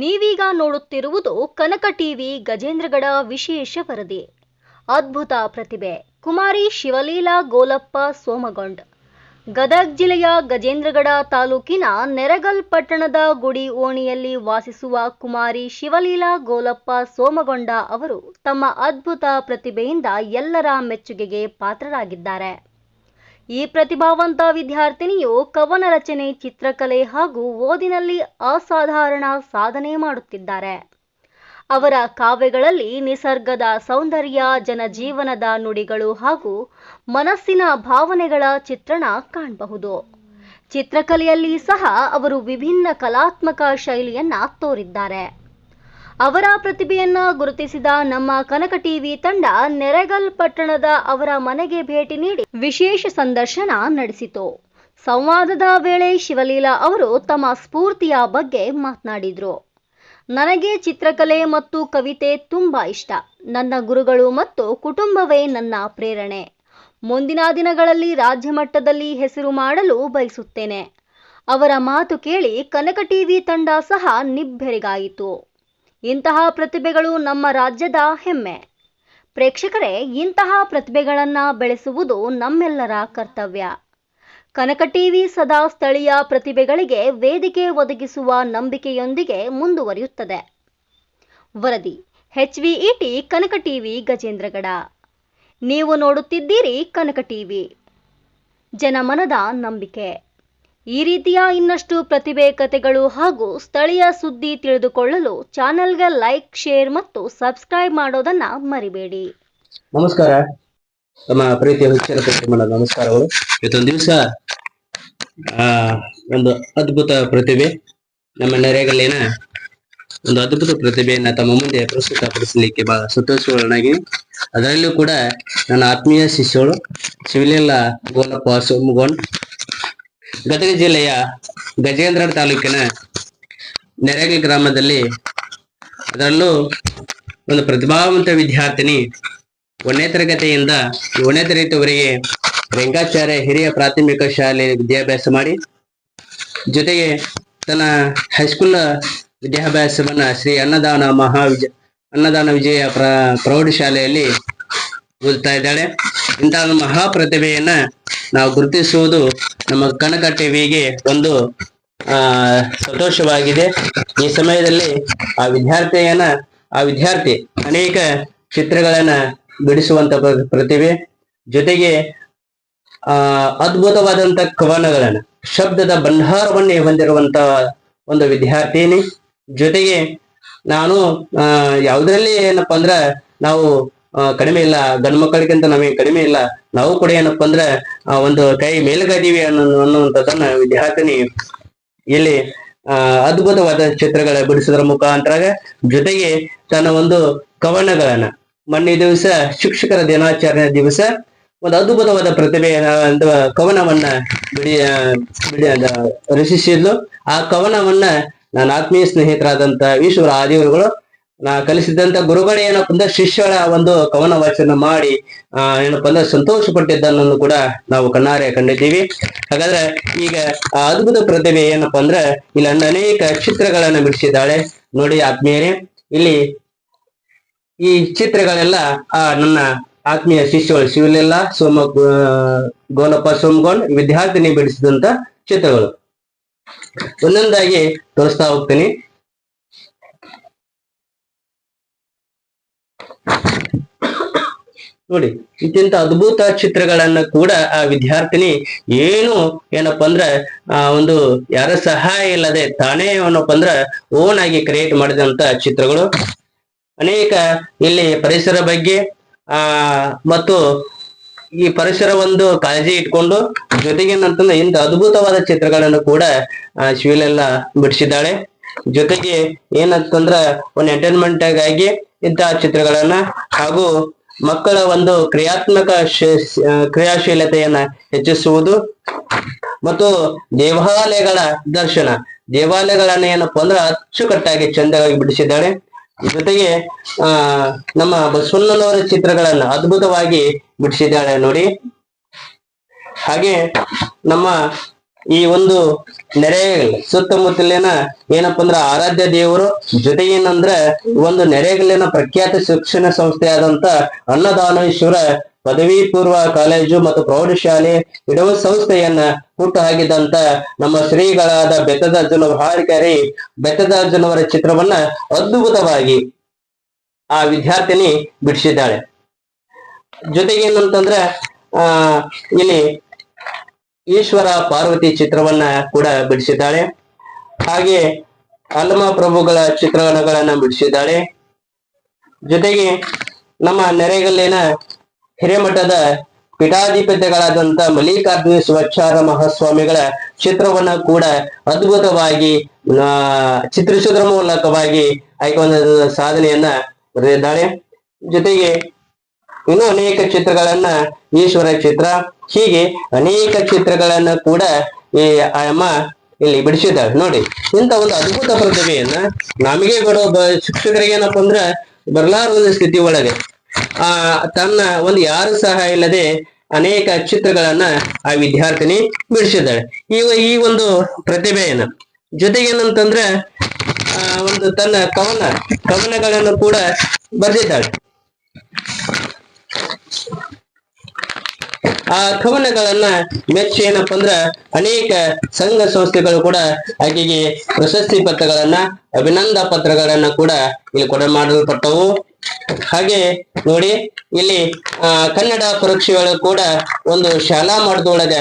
ನೀವೀಗ ನೋಡುತ್ತಿರುವುದು ಕನಕ ಟಿವಿ ಗಜೇಂದ್ರಗಡ ವಿಶೇಷ ವರದಿ. ಅದ್ಭುತ ಪ್ರತಿಭೆ. ಕುಮಾರಿ ಶಿವಲೀಲಾ ಗೋಲಪ್ಪ ಸೋಮಗೊಂಡ್. ಗದಗ್ ಜಿಲ್ಲೆಯ ಗಜೇಂದ್ರಗಡ ತಾಲೂಕಿನ ನೆರಗಲ್ ಪಟ್ಟಣದ ಗುಡಿ ಓಣಿಯಲ್ಲಿ ವಾಸಿಸುವ ಕುಮಾರಿ ಶಿವಲೀಲಾ ಗೋಲಪ್ಪ ಸೋಮಗೊಂಡ ಅವರು ತಮ್ಮ ಅದ್ಭುತ ಪ್ರತಿಭೆಯಿಂದ ಎಲ್ಲರ ಮೆಚ್ಚುಗೆಗೆ ಪಾತ್ರರಾಗಿದ್ದಾರೆ. ಈ ಪ್ರತಿಭಾವಂತ ವಿದ್ಯಾರ್ಥಿನಿಯು ಕವನ ರಚನೆ, ಚಿತ್ರಕಲೆ ಹಾಗೂ ಓದಿನಲ್ಲಿ ಅಸಾಧಾರಣ ಸಾಧನೆ ಮಾಡುತ್ತಿದ್ದಾರೆ. ಅವರ ಕಾವ್ಯಗಳಲ್ಲಿ ನಿಸರ್ಗದ ಸೌಂದರ್ಯ, ಜನಜೀವನದ ನುಡಿಗಳು ಹಾಗೂ ಮನಸ್ಸಿನ ಭಾವನೆಗಳ ಚಿತ್ರಣ ಕಾಣಬಹುದು. ಚಿತ್ರಕಲೆಯಲ್ಲಿ ಸಹ ಅವರು ವಿಭಿನ್ನ ಕಲಾತ್ಮಕ ಶೈಲಿಯನ್ನ ತೋರಿದ್ದಾರೆ. ಅವರ ಪ್ರತಿಭೆಯನ್ನ ಗುರುತಿಸಿದ ನಮ್ಮ ಕನಕ ಟಿವಿ ತಂಡ ನೆರೆಗಲ್ ಪಟ್ಟಣದ ಅವರ ಮನೆಗೆ ಭೇಟಿ ನೀಡಿ ವಿಶೇಷ ಸಂದರ್ಶನ ನಡೆಸಿತು. ಸಂವಾದದ ವೇಳೆ ಶಿವಲೀಲಾ ಅವರು ತಮ್ಮ ಸ್ಫೂರ್ತಿಯ ಬಗ್ಗೆ ಮಾತನಾಡಿದರು. ನನಗೆ ಚಿತ್ರಕಲೆ ಮತ್ತು ಕವಿತೆ ತುಂಬಾ ಇಷ್ಟ. ನನ್ನ ಗುರುಗಳು ಮತ್ತು ಕುಟುಂಬವೇ ನನ್ನ ಪ್ರೇರಣೆ. ಮುಂದಿನ ದಿನಗಳಲ್ಲಿ ರಾಜ್ಯ ಮಟ್ಟದಲ್ಲಿ ಹೆಸರು ಮಾಡಲು ಬಯಸುತ್ತೇನೆ. ಅವರ ಮಾತು ಕೇಳಿ ಕನಕ ಟಿವಿ ತಂಡ ಸಹ ನಿಬ್ಬೆರಗಾಯಿತು. ಇಂತಹ ಪ್ರತಿಭೆಗಳು ನಮ್ಮ ರಾಜ್ಯದ ಹೆಮ್ಮೆ. ಪ್ರೇಕ್ಷಕರೇ, ಇಂತಹ ಪ್ರತಿಭೆಗಳನ್ನು ಬೆಳೆಸುವುದು ನಮ್ಮೆಲ್ಲರ ಕರ್ತವ್ಯ. ಕನಕ ಟಿವಿ ಸದಾ ಸ್ಥಳೀಯ ಪ್ರತಿಭೆಗಳಿಗೆ ವೇದಿಕೆ ಒದಗಿಸುವ ನಂಬಿಕೆಯೊಂದಿಗೆ ಮುಂದುವರಿಯುತ್ತದೆ. ವರದಿ ಎಚ್ವಿಇಟಿ ಕನಕ ಟಿವಿ, ಗಜೇಂದ್ರಗಡ. ನೀವು ನೋಡುತ್ತಿದ್ದೀರಿ ಕನಕ ಟಿವಿ. ಜನಮನದ ನಂಬಿಕೆ. ಈ ರೀತಿಯ ಇನ್ನಷ್ಟು ಪ್ರತಿಭೆ ಕಥೆಗಳು ಹಾಗೂ ಸ್ಥಳೀಯ ಸುದ್ದಿ ತಿಳಿದುಕೊಳ್ಳಲು ಚಾನೆಲ್ಗೆ ಲೈಕ್, ಶೇರ್ ಮತ್ತು ಸಬ್ಸ್ಕ್ರೈಬ್ ಮಾಡೋದನ್ನ ಮರಿಬೇಡಿ. ನಮಸ್ಕಾರ. ತಮ್ಮ ಪ್ರೀತಿಯ ಕುಟುಂಬದ ನಮಸ್ಕಾರಗಳು. ಇವತ್ತೊಂದು ದಿವಸ ಒಂದು ಅದ್ಭುತ ಪ್ರತಿಭೆ, ನಮ್ಮ ನೆರೆಗಲ್ಲಿನ ಒಂದು ಅದ್ಭುತ ಪ್ರತಿಭೆಯನ್ನ ತಮ್ಮ ಮುಂದೆ ಪ್ರಸ್ತುತಪಡಿಸಲಿಕ್ಕೆ ಬಹಳ ಸಂತೋಷಗಳನ್ನಾಗಿ ಅದರಲ್ಲೂ ಕೂಡ ನನ್ನ ಆತ್ಮೀಯ ಶಿಷ್ಯಳು ಶಿವಲೀಲಾ ಗೋಲಪ್ಪ ಸೋಮಗೊಂಡ್ ಗದಗ ಜಿಲ್ಲೆಯ ಗಜೇಂದ್ರ ತಾಲೂಕಿನ ನೆರೆಗಲ್ ಗ್ರಾಮದಲ್ಲಿ ಅದರಲ್ಲೂ ಒಂದು ಪ್ರತಿಭಾವಂತ ವಿದ್ಯಾರ್ಥಿನಿ ಒಂದನೇ ತರಗತಿಯಿಂದ ಏಳನೇ ತರಗತಿವರೆಗೆ ರಂಗಾಚಾರ್ಯ ಹಿರಿಯ ಪ್ರಾಥಮಿಕ ಶಾಲೆ ವಿದ್ಯಾಭ್ಯಾಸ ಮಾಡಿ, ಜೊತೆಗೆ ತನ್ನ ಹೈಸ್ಕೂಲ್ ವಿದ್ಯಾಭ್ಯಾಸವನ್ನ ಶ್ರೀ ಅನ್ನದಾನ ಮಹಾವಿಜ ಅನ್ನದಾನ ವಿಜಯ ಪ್ರ ಪ್ರೌಢಶಾಲೆಯಲ್ಲಿ ಓದುತ್ತಾ ಇದ್ದಾಳೆ. ಇಂತಹ ಒಂದು ಮಹಾ ಪ್ರತಿಭೆಯನ್ನ ನಾವು ಗುರುತಿಸುವುದು ನಮ್ಮ ಕನಕ ಟಿವಿಗೆ ಒಂದು, ಆ, ಸಂತೋಷವಾಗಿದೆ. ಈ ಸಮಯದಲ್ಲಿ ಆ ವಿದ್ಯಾರ್ಥಿಯನ್ನ, ಆ ವಿದ್ಯಾರ್ಥಿ ಅನೇಕ ಚಿತ್ರಗಳನ್ನ ಬಿಡಿಸುವಂತ ಪ್ರ- ಪ್ರತಿಭೆ. ಜೊತೆಗೆ, ಆ, ಅದ್ಭುತವಾದಂತ ಕವನಗಳನ್ನ, ಶಬ್ದದ ಭಂಡಾರವನ್ನೇ ಹೊಂದಿರುವಂತ ಒಂದು ವಿದ್ಯಾರ್ಥಿನಿ. ಜೊತೆಗೆ ನಾನು, ಆ, ಯಾವುದ್ರಲ್ಲಿ ಏನಪ್ಪಾ ಅಂದ್ರ ನಾವು ಕಡಿಮೆ ಇಲ್ಲ, ಗಂಡು ಮಕ್ಕಳಿಗಿಂತ ನಮಗೆ ಕಡಿಮೆ ಇಲ್ಲ. ನಾವು ಕೂಡ ಏನಪ್ಪಾ ಅಂದ್ರೆ ಒಂದು ಕೈ ಮೇಲ್ಗದೀವಿ ಅನ್ನೋ ಅನ್ನುವಂಥದ್ದನ್ನ ವಿದ್ಯಾರ್ಥಿನಿ ಇಲ್ಲಿ ಅದ್ಭುತವಾದ ಚಿತ್ರಗಳ ಬಿಡಿಸೋದ್ರ ಮುಖಾಂತರ ಜೊತೆಗೆ ತನ್ನ ಒಂದು ಕವನಗಳನ್ನ ಮೊನ್ನೆ ದಿವಸ, ಶಿಕ್ಷಕರ ದಿನಾಚರಣೆ ದಿವಸ, ಒಂದು ಅದ್ಭುತವಾದ ಪ್ರತಿಭೆ ಕವನವನ್ನ ಬಿಡಿ ಬಿಡಿ ರಚಿಸಿದ್ಲು. ಆ ಕವನವನ್ನ ನನ್ನ ಆತ್ಮೀಯ ಸ್ನೇಹಿತರಾದಂತ ಈಶ್ವರ ಆದಿವರುಗಳು ನಾ ಕಲಿಸಿದಂತ ಗುರುಗಳು ಏನಪ್ಪ ಅಂದ್ರೆ ಶಿಷ್ಯಳ ಒಂದು ಕವನ ವಾಚನ ಮಾಡಿ, ಆ ಏನಪ್ಪ ಅಂದ್ರೆ ಸಂತೋಷ ಪಟ್ಟಿದ್ದನ್ನು ಕೂಡ ನಾವು ಕಣ್ಣಾರೆ ಕಂಡಿದ್ದೀವಿ. ಹಾಗಾದ್ರೆ ಈಗ ಆ ಅದ್ಭುತ ಪ್ರತಿಭೆ ಏನಪ್ಪಾ ಅಂದ್ರೆ ಇಲ್ಲಿ ಅನೇಕ ಚಿತ್ರಗಳನ್ನ ಬಿಡಿಸಿದ್ದಾಳೆ. ನೋಡಿ ಆತ್ಮೀಯರೇ, ಇಲ್ಲಿ ಈ ಚಿತ್ರಗಳೆಲ್ಲ, ಆ, ನನ್ನ ಆತ್ಮೀಯ ಶಿಷ್ಯಗಳು ಶಿವಲಿಲ್ಲ, ಸೋಮ ಗೋನಪ್ಪ ಸೋಮಗೊಂಡ್ ವಿದ್ಯಾರ್ಥಿನಿ ಬಿಡಿಸಿದಂತ ಚಿತ್ರಗಳು. ಒಂದೊಂದಾಗಿ ತೋರಿಸ್ತಾ ಹೋಗ್ತೀನಿ. ನೋಡಿ, ಇಂತಿಂತ ಅದ್ಭುತ ಚಿತ್ರಗಳನ್ನ ಕೂಡ ಆ ವಿದ್ಯಾರ್ಥಿನಿ ಏನು ಏನಪ್ಪಾ ಅಂದ್ರ, ಆ ಒಂದು ಯಾರ ಸಹಾಯ ಇಲ್ಲದೆ ತಾನೇ ಏನಪ್ಪ ಅಂದ್ರ ಓನ್ ಆಗಿ ಕ್ರಿಯೇಟ್ ಮಾಡಿದಂತ ಚಿತ್ರಗಳು. ಅನೇಕ ಇಲ್ಲಿ ಪರಿಸರ ಬಗ್ಗೆ, ಆ, ಮತ್ತು ಈ ಪರಿಸರ ಒಂದು ಕಾಳಜಿ ಇಟ್ಕೊಂಡು ಜೊತೆಗೆ ಏನಂತಂದ್ರೆ ಇಂಥ ಅದ್ಭುತವಾದ ಚಿತ್ರಗಳನ್ನು ಕೂಡ, ಆ, ಶಿವಲೆಲ್ಲ ಬಿಡಿಸಿದ್ದಾಳೆ. ಜೊತೆಗೆ ಏನಂತಂದ್ರ, ಒಂದು ಎಂಟರ್ಟೈನ್ಮೆಂಟ್ ಆಗಿ ಇಂತಹ ಚಿತ್ರಗಳನ್ನ ಹಾಗೂ ಮಕ್ಕಳ ಒಂದು ಕ್ರಿಯಾತ್ಮಕ ಕ್ರಿಯಾಶೀಲತೆಯನ್ನ ಹೆಚ್ಚಿಸುವುದು ಮತ್ತು ದೇವಾಲಯಗಳ ದರ್ಶನ. ದೇವಾಲಯಗಳನ್ನ ಏನಪ್ಪಾ ಅಂದ್ರೆ ಅಚ್ಚುಕಟ್ಟಾಗಿ ಚಂದವಾಗಿ ಬಿಡಿಸಿದ್ದಾಳೆ ಜೊತೆಗೆ, ಆ, ನಮ್ಮ ಬಸವಣ್ಣನವರ ಚಿತ್ರಗಳನ್ನ ಅದ್ಭುತವಾಗಿ ಬಿಡಿಸಿದ್ದಾಳೆ ನೋಡಿ. ಹಾಗೆ ನಮ್ಮ ಈ ಒಂದು ನೆರೆ ಸುತ್ತಮುತ್ತಲಿನ ಏನಪ್ಪಾ ಅಂದ್ರ ಆರಾಧ್ಯ ದೇವರು ಜೊತೆ ಏನಂದ್ರ ಒಂದು ನೆರೆಗಲ್ಲಿನ ಪ್ರಖ್ಯಾತ ಶಿಕ್ಷಣ ಸಂಸ್ಥೆ ಆದಂತ ಅನ್ನದಾನೇಶ್ವರ ಪದವಿ ಪೂರ್ವ ಕಾಲೇಜು ಮತ್ತು ಪ್ರೌಢಶಾಲೆ ಇಡುವ ಸಂಸ್ಥೆಯನ್ನ ಹುಟ್ಟು ಹಾಕಿದಂತ ನಮ್ಮ ಶ್ರೀಗಳಾದ ಬೆತ್ತದಾರ್ಜುನ ವಹಾರಿಕರಿ ಬೆತ್ತದಾರ್ಜುನವರ ಚಿತ್ರವನ್ನ ಅದ್ಭುತವಾಗಿ ಆ ವಿದ್ಯಾರ್ಥಿನಿ ಬಿಡಿಸಿದ್ದಾಳೆ. ಜೊತೆಗೆ ಏನಂತಂದ್ರೆ ಆ, ಇಲ್ಲಿ ಈಶ್ವರ ಪಾರ್ವತಿ ಚಿತ್ರವನ್ನ ಕೂಡ ಬಿಡಿಸಿದ್ದಾಳೆ. ಹಾಗೆ ಅಲ್ಮ ಪ್ರಭುಗಳ ಚಿತ್ರಣಗಳನ್ನ ಬಿಡಿಸಿದ್ದಾಳೆ. ಜೊತೆಗೆ ನಮ್ಮ ನೆರೆಗಲ್ಲಿನ ಹಿರೇಮಠದ ಪೀಠಾಧಿಪತಿಗಳಾದಂತ ಮಲ್ಲಿಕಾರ್ಜುನ ಸ್ವಚ್ಛಾರ ಮಹಾಸ್ವಾಮಿಗಳ ಚಿತ್ರವನ್ನ ಕೂಡ ಅದ್ಭುತವಾಗಿ ಚಿತ್ರಿಸುವುದರ ಮೂಲಕವಾಗಿ ಆಯ್ಕೆ ಸಾಧನೆಯನ್ನ ಬರೆದಿದ್ದಾಳೆ. ಜೊತೆಗೆ ಇನ್ನೂ ಅನೇಕ ಚಿತ್ರಗಳನ್ನ ಈಶ್ವರ ಚಿತ್ರ ಹೀಗೆ ಅನೇಕ ಚಿತ್ರಗಳನ್ನ ಕೂಡ ಈ ಅಮ್ಮ ಇಲ್ಲಿ ಬಿಡಿಸಿದ್ದಾಳೆ. ನೋಡಿ, ಇಂಥ ಒಂದು ಅದ್ಭುತ ಪ್ರತಿಭೆಯನ್ನ ನಮಗೆ ಕೊಡೋ ಬ ಶಿಕ್ಷಕರಿಗೆ ಏನಪ್ಪಾ ಅಂದ್ರ ಬರಲಾರದ ಸ್ಥಿತಿ ಒಳಗೆ. ಆ, ತನ್ನ ಒಂದು ಯಾರು ಸಹ ಇಲ್ಲದೆ ಅನೇಕ ಚಿತ್ರಗಳನ್ನ ಆ ವಿದ್ಯಾರ್ಥಿನಿ ಬಿಡಿಸಿದ್ದಾಳೆ. ಈ ಈ ಒಂದು ಪ್ರತಿಭೆಯನ್ನ ಜೊತೆಗೆ ಏನಂತಂದ್ರೆ, ಆ, ಒಂದು ತನ್ನ ಕವನ, ಕವನಗಳನ್ನು ಕೂಡ ಬರೆದಿದ್ದಾಳೆ. ಆ ಕವನಗಳನ್ನ ಮೆಚ್ಚಿ ಏನಪ್ಪ ಅಂದ್ರ ಅನೇಕ ಸಂಘ ಸಂಸ್ಥೆಗಳು ಕೂಡ ಆಕೆಗೆ ಪ್ರಶಸ್ತಿ ಪತ್ರಗಳನ್ನ, ಅಭಿನಂದ ಪತ್ರಗಳನ್ನ ಕೂಡ ಇಲ್ಲಿ ಕೊಡ ಮಾಡಲ್ಪಟ್ಟವು. ಹಾಗೆ ನೋಡಿ, ಇಲ್ಲಿ, ಆ, ಕನ್ನಡ ಪರೀಕ್ಷೆಗಳು ಕೂಡ ಒಂದು ಶಾಲಾ ಮಟ್ಟದೊಳಗ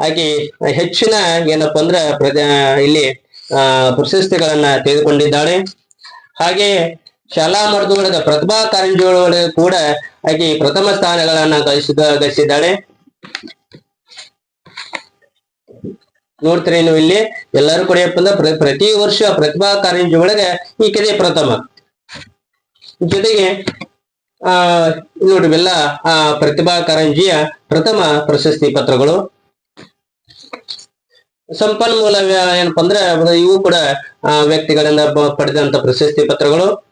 ಆಕೆ ಹೆಚ್ಚಿನ ಏನಪ್ಪ ಅಂದ್ರ ಇಲ್ಲಿ, ಆ, ಪ್ರಶಸ್ತಿಗಳನ್ನ ತೆಗೆದುಕೊಂಡಿದ್ದಾಳೆ. ಹಾಗೆ ಶಾಲಾ ಮಟ್ಟದೊಳಗ ಪ್ರತಿಭಾ ಕಾರಂಜಿಯೊಳಗೆ ಕೂಡ ಆಕೆ ಪ್ರಥಮ ಸ್ಥಾನಗಳನ್ನ ಗಳಿಸಿದ, ಗಳಿಸಿದ್ದಾಳೆ. ನೋಡ್ತೀರಿ ನೀವು ಇಲ್ಲಿ, ಎಲ್ಲರೂ ಕೂಡ ಅಂದ್ರೆ ಪ್ರತಿ ವರ್ಷ ಪ್ರತಿಭಾ ಕಾರಂಜಿ ಒಳಗೆ ಈ ಕಡೆ ಪ್ರಥಮ. ಜೊತೆಗೆ, ಆ, ನೋಡಿ ಇವೆಲ್ಲ, ಆ, ಪ್ರತಿಭಾ ಕಾರಂಜಿಯ ಪ್ರಥಮ ಪ್ರಶಸ್ತಿ ಪತ್ರಗಳು. ಸಂಪನ್ಮೂಲ ಏನಪ್ಪ ಅಂದ್ರೆ, ಇವು ಕೂಡ ವ್ಯಕ್ತಿಗಳಿಂದ ಪಡೆದಂತ ಪ್ರಶಸ್ತಿ ಪತ್ರಗಳು.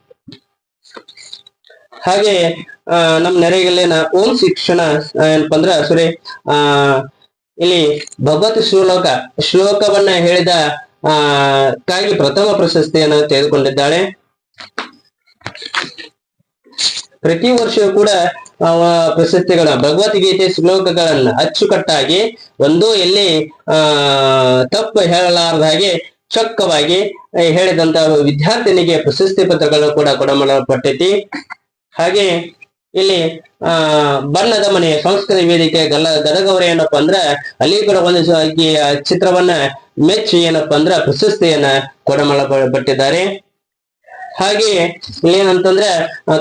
ಹಾಗೆ ನಮ್ಮ ನೆರೆಗಲ್ಲಿನ ಓಂ ಶಿಕ್ಷಣ ಏನಪ್ಪ ಅಂದ್ರ ಸಾರಿ ಆ, ಇಲ್ಲಿ ಭಗವತ್ ಶ್ಲೋಕ ಶ್ಲೋಕವನ್ನ ಹೇಳಿದ, ಆ ಕಾಗಿ ಪ್ರಥಮ ಪ್ರಶಸ್ತಿಯನ್ನು ತೆಗೆದುಕೊಂಡಿದ್ದಾಳೆ. ಪ್ರತಿ ವರ್ಷವೂ ಕೂಡ ಪ್ರಶಸ್ತಿಗಳ ಭಗವದ್ಗೀತೆ ಶ್ಲೋಕಗಳನ್ನ ಅಚ್ಚುಕಟ್ಟಾಗಿ, ಒಂದು ಎಲ್ಲಿ, ಆ, ತಪ್ಪು ಹೇಳಲಾರದ ಹಾಗೆ ಚೊಕ್ಕವಾಗಿ ಹೇಳಿದಂತ ವಿದ್ಯಾರ್ಥಿನಿಗೆ ಪ್ರಶಸ್ತಿ ಪತ್ರಗಳು ಕೂಡ ಕೊಡಮಡಲ್ಪಟ್ಟೈತಿ. ಹಾಗೆ ಇಲ್ಲಿ, ಆ ಬಣ್ಣದ ಮನೆ, ಸಂಸ್ಕೃತಿ ವೇದಿಕೆ ಗಲ್ಲ ಗದಗವರ ಏನಪ್ಪ ಅಂದ್ರ ಅಲ್ಲಿ ಕೂಡ ಒಂದು ಚಿತ್ರವನ್ನ ಮೆಚ್ಚಿ ಏನಪ್ಪಾ ಅಂದ್ರ, ಪ್ರಶಸ್ತಿಯನ್ನ ಕೊಡಮಳಪಟ್ಟಿದ್ದಾರೆ. ಹಾಗೆ ಏನಂತಂದ್ರೆ ಏನಂತಂದ್ರ